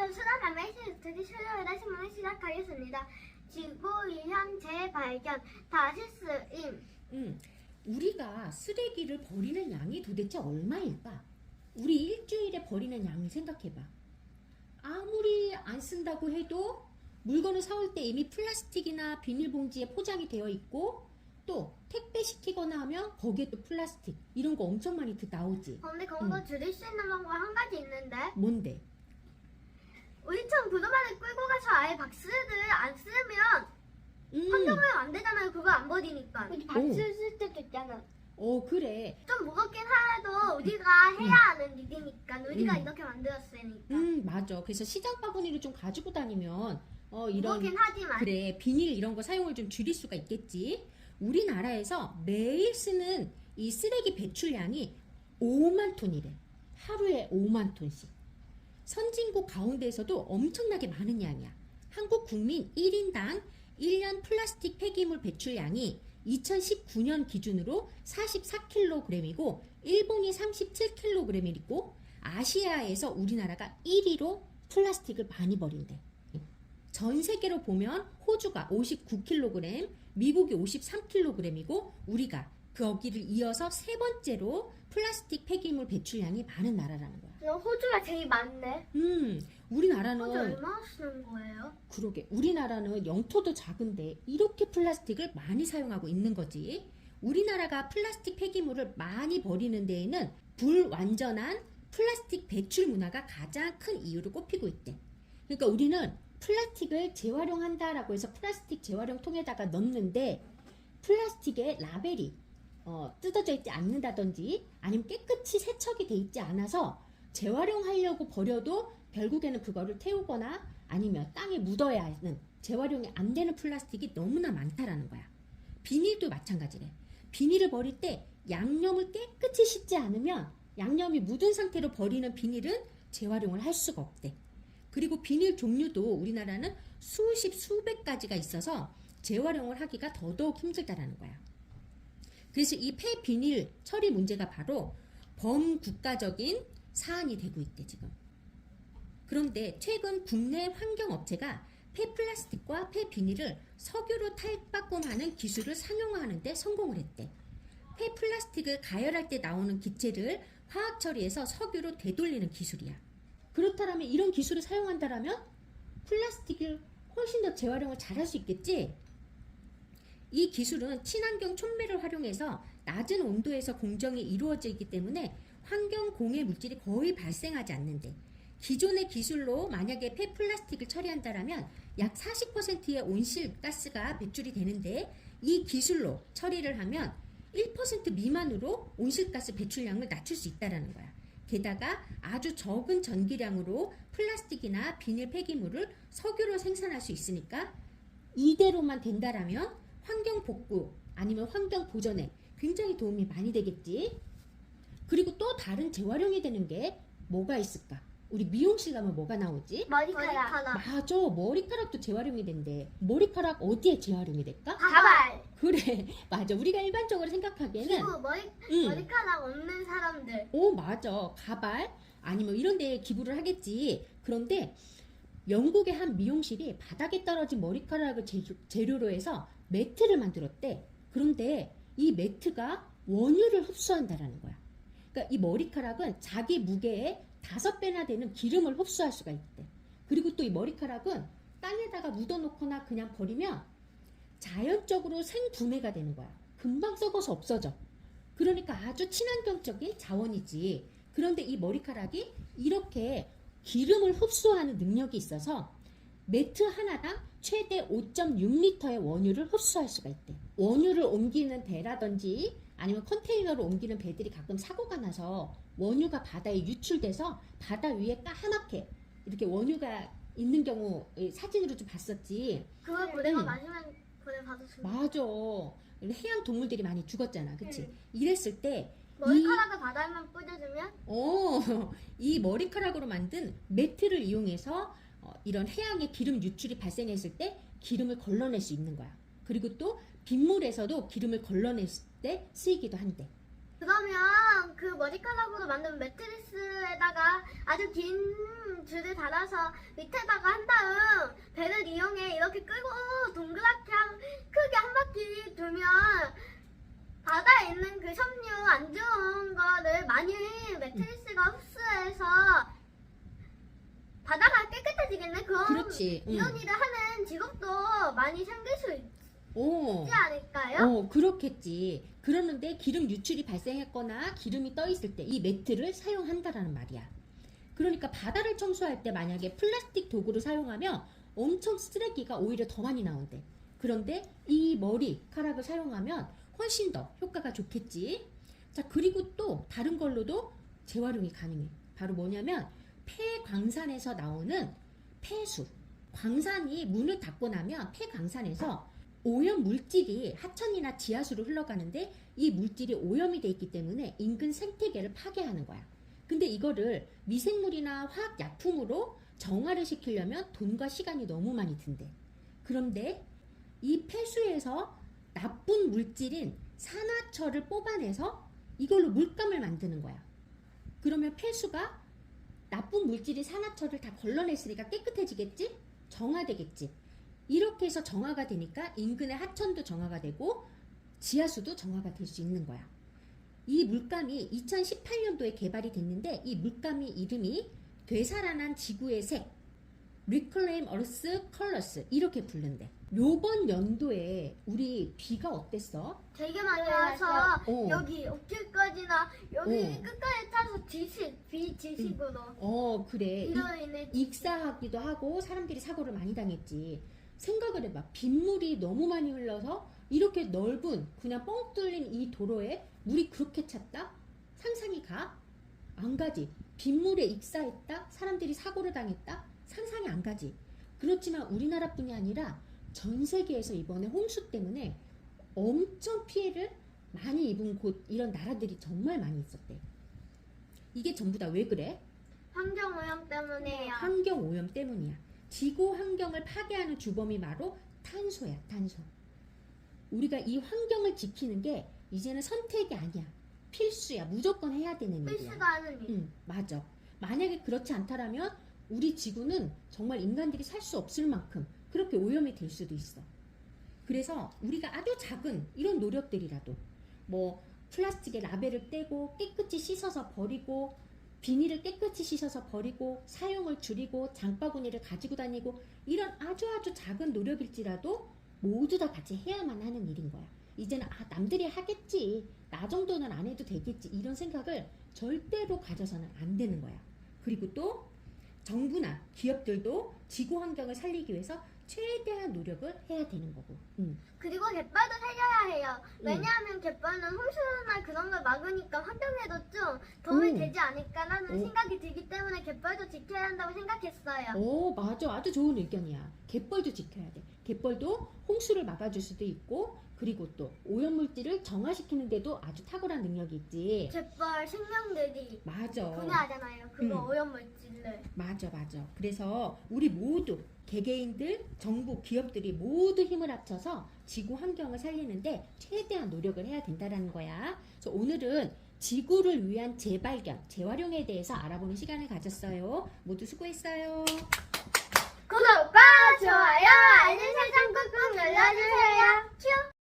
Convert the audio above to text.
지구에서 수단 메시지들이 실로에다 신문을 시작하겠습니다. 지구 유형 재발견 다시스임 음, 우리가 쓰레기를 버리는 양이 도대체 얼마일까? 우리 일주일에 버리는 양을 생각해봐. 아무리 안 쓴다고 해도 물건을 사올 때 이미 플라스틱이나 비닐봉지에 포장이 되어 있고 또 택배 시키거나 하면 거기에 또 플라스틱 이런 거 엄청 많이 드- 나오지. 그런데 그런 거 줄일 수 있는 방법 한 가지 있는데 뭔데? 우리처럼 부도만을 끌고 가서 아예 박스를 안 쓰면 음, 환경오염 안 되잖아요. 그거 안 버리니까. 우리 박스 쓸 때도 있잖아. 어 그래. 좀 무겁긴 하도 우리가 해야 하는 일이니까 우리가 음. 이렇게 만들었으니까 음 맞아. 그래서 시장 바구니를 좀 가지고 다니면 어 이런 무겁긴 하지만 그래 비닐 이런 거 사용을 좀 줄일 수가 있겠지. 우리나라에서 매일 쓰는 이 쓰레기 배출량이 5만 톤이래. 하루에 5만 톤씩. 선진국 가운데에서도 엄청나게 많은 양이야. 한국 국민 1인당 1년 플라스틱 폐기물 배출량이 2019년 기준으로 44kg이고 일본이 37kg이고 아시아에서 우리나라가 1위로 플라스틱을 많이 버린대. 전 세계로 보면 호주가 59kg, 미국이 53kg이고 우리가 거기를 이어서 세 번째로 플라스틱 폐기물 배출량이 많은 나라라는 거야. 그럼 호주가 제일 많네. 음, 호주 우리나라는 얼마나 쓰는 거예요? 그러게 우리나라는 영토도 작은데 이렇게 플라스틱을 많이 사용하고 있는 거지. 우리나라가 플라스틱 폐기물을 많이 버리는 데에는 불완전한 플라스틱 배출 문화가 가장 큰 이유로 꼽히고 있대. 그러니까 우리는 플라스틱을 재활용한다라고 해서 플라스틱 재활용 통에다가 넣는데 플라스틱의 라벨이 어, 뜯어져 있지 않는다든지 아니면 깨끗이 세척이 돼 있지 않아서 재활용하려고 버려도 결국에는 그거를 태우거나 아니면 땅에 묻어야 하는 재활용이 안 되는 플라스틱이 너무나 많다라는 거야. 비닐도 마찬가지래. 비닐을 버릴 때 양념을 깨끗이 씻지 않으면 양념이 묻은 상태로 버리는 비닐은 재활용을 할 수가 없대. 그리고 비닐 종류도 우리나라는 수십 수백 가지가 있어서 재활용을 하기가 더더욱 힘들다라는 거야. 그래서 이 폐비닐 처리 문제가 바로 범국가적인 사안이 되고 있대 지금. 그런데 최근 국내 환경업체가 폐플라스틱과 폐비닐을 석유로 탈바꿈하는 기술을 상용화하는데 성공을 했대. 폐플라스틱을 가열할 때 나오는 기체를 화학 처리해서 석유로 되돌리는 기술이야. 그렇다면 이런 기술을 사용한다라면 플라스틱을 훨씬 더 재활용을 잘할 수 있겠지? 이 기술은 친환경 촉매를 활용해서 낮은 온도에서 공정이 이루어지기 때문에 환경 공해 물질이 거의 발생하지 않는데 기존의 기술로 만약에 폐 플라스틱을 처리한다라면 약 40%의 온실가스가 배출이 되는데 이 기술로 처리를 하면 1% 미만으로 온실가스 배출량을 낮출 수 있다라는 거야. 게다가 아주 적은 전기량으로 플라스틱이나 비닐 폐기물을 석유로 생산할 수 있으니까 이대로만 된다라면 환경 복구 아니면 환경 보전에 굉장히 도움이 많이 되겠지. 그리고 또 다른 재활용이 되는 게 뭐가 있을까? 우리 미용실 가면 뭐가 나오지? 머리카락. 맞아, 머리카락도 재활용이 된대. 머리카락 어디에 재활용이 될까? 가발. 그래, 맞아. 우리가 일반적으로 생각하기에는, 기부 머리 응, 머리카락 없는 사람들. 오, 맞아. 가발 아니면 이런 데에 기부를 하겠지. 그런데 영국의 한 미용실이 바닥에 떨어진 머리카락을 재료, 재료로 해서 매트를 만들었대. 그런데 이 매트가 원유를 흡수한다라는 거야. 그러니까 이 머리카락은 자기 무게의 다섯 배나 되는 기름을 흡수할 수가 있대. 그리고 또 이 머리카락은 땅에다가 묻어놓거나 그냥 버리면 자연적으로 생분해가 되는 거야. 금방 썩어서 없어져. 그러니까 아주 친환경적인 자원이지. 그런데 이 머리카락이 이렇게 기름을 흡수하는 능력이 있어서 매트 하나당 최대 5.6리터의 원유를 흡수할 수가 있대. 원유를 옮기는 배라든지 아니면 컨테이너로 옮기는 배들이 가끔 사고가 나서 원유가 바다에 유출돼서 바다 위에 까맣게 이렇게 원유가 있는 경우 사진으로 좀 봤었지. 그걸 우리가 응. 마지막 보내 좋 맞아. 해양 동물들이 많이 죽었잖아. 그치? 응. 이랬을 때 머리카락을 바닥에만 뿌려주면 어, 이 머리카락으로 만든 매트를 이용해서 어, 이런 해양의 기름 유출이 발생했을 때 기름을 걸러낼 수 있는 거야. 그리고 또 빗물에서도 기름을 걸러냈을 때 쓰이기도 한대. 그러면 그 머리카락으로 만든 매트리스에다가 아주 긴 줄을 달아서 밑에다가 한 다음 배를 이용해 이렇게 끌고 동그랗게 한, 크게 한 바퀴 돌면 바다에 있는 그 섬유 안 좋은 거를 많이 매트리스가 흡수해서 바다가 깨끗해지겠네. 그럼 그렇지. 응. 이런 일을 하는 직업도 많이 생길 수 있지 오. 않을까요? 어, 그렇겠지. 그러는데 기름 유출이 발생했거나 기름이 떠 있을 때 이 매트를 사용한다라는 말이야. 그러니까 바다를 청소할 때 만약에 플라스틱 도구를 사용하면 엄청 쓰레기가 오히려 더 많이 나온대. 그런데 이 머리카락을 사용하면 훨씬 더 효과가 좋겠지. 자, 그리고 또 다른 걸로도 재활용이 가능해. 바로 뭐냐면 폐광산에서 나오는 폐수. 광산이 문을 닫고 나면 폐광산에서 오염 물질이 하천이나 지하수로 흘러가는데 이 물질이 오염이 돼 있기 때문에 인근 생태계를 파괴하는 거야. 근데 이거를 미생물이나 화학 약품으로 정화를 시키려면 돈과 시간이 너무 많이 든대. 그런데 이 폐수에서 나쁜 물질인 산화철을 뽑아내서 이걸로 물감을 만드는 거야. 그러면 폐수가 나쁜 물질인 산화철을 다 걸러냈으니까 깨끗해지겠지? 정화되겠지. 이렇게 해서 정화가 되니까 인근의 하천도 정화가 되고 지하수도 정화가 될 수 있는 거야. 이 물감이 2018년도에 개발이 됐는데 이 물감이 이름이 되살아난 지구의 색 Reclaim Earth Colors 이렇게 부른대. 요번 연도에 우리 비가 어땠어? 되게 많이 와서 어. 여기 어깨까지나 여기 어. 끝까지 타서 지식 비 지식으로 어 그래. 이- 이로 인해 익사하기도 하고 사람들이 사고를 많이 당했지. 생각을 해봐. 빗물이 너무 많이 흘러서 이렇게 넓은 그냥 뻥 뚫린 이 도로에 물이 그렇게 찼다? 상상이 가? 안 가지. 빗물에 익사했다? 사람들이 사고를 당했다? 상상이 안 가지. 그렇지만 우리나라뿐이 아니라 전 세계에서 이번에 홍수 때문에 엄청 피해를 많이 입은 곳 이런 나라들이 정말 많이 있었대. 이게 전부 다 왜 그래? 환경 오염 때문에요. 환경 오염 때문이야. 지구 환경을 파괴하는 주범이 바로 탄소야, 탄소. 우리가 이 환경을 지키는 게 이제는 선택이 아니야. 필수야. 무조건 해야 되는 일이야. 필수가 하는 일. 응, 맞아. 만약에 그렇지 않다라면 우리 지구는 정말 인간들이 살 수 없을 만큼 그렇게 오염이 될 수도 있어. 그래서 우리가 아주 작은 이런 노력들이라도 뭐 플라스틱의 라벨을 떼고 깨끗이 씻어서 버리고 비닐을 깨끗이 씻어서 버리고 사용을 줄이고 장바구니를 가지고 다니고 이런 아주 아주 작은 노력일지라도 모두 다 같이 해야만 하는 일인 거야. 이제는 아 남들이 하겠지 나 정도는 안 해도 되겠지 이런 생각을 절대로 가져서는 안 되는 거야. 그리고 또 정부나 기업들도 지구 환경을 살리기 위해서 최대한 노력을 해야 되는 거고. 음. 그리고 갯벌도 살려야 해요. 왜냐하면 갯벌은 홍수나 그런 걸 막으니까 환경에도 좀 도움이 오. 되지 않을까라는 오. 생각이 들기 때문에 갯벌도 지켜야 한다고 생각했어요. 오, 맞아. 아주 좋은 의견이야. 갯벌도 지켜야 돼. 갯벌도 홍수를 막아줄 수도 있고, 그리고 또 오염물질을 정화시키는 데도 아주 탁월한 능력이 있지. 갯벌 생명들이 맞아. 분해하잖아요. 그거 음. 오염물질을. 맞아, 맞아. 그래서 우리 모두 개개인들, 정부, 기업들이 모두 힘을 합쳐서 지구 환경을 살리는데 최대한 노력을 해야 된다라는 거야. 그래서 오늘은 지구를 위한 재발견, 재활용에 대해서 알아보는 시간을 가졌어요. 모두 수고했어요. 구독과 좋아요, 알림 설정 꾹꾹 눌러주세요. 큐!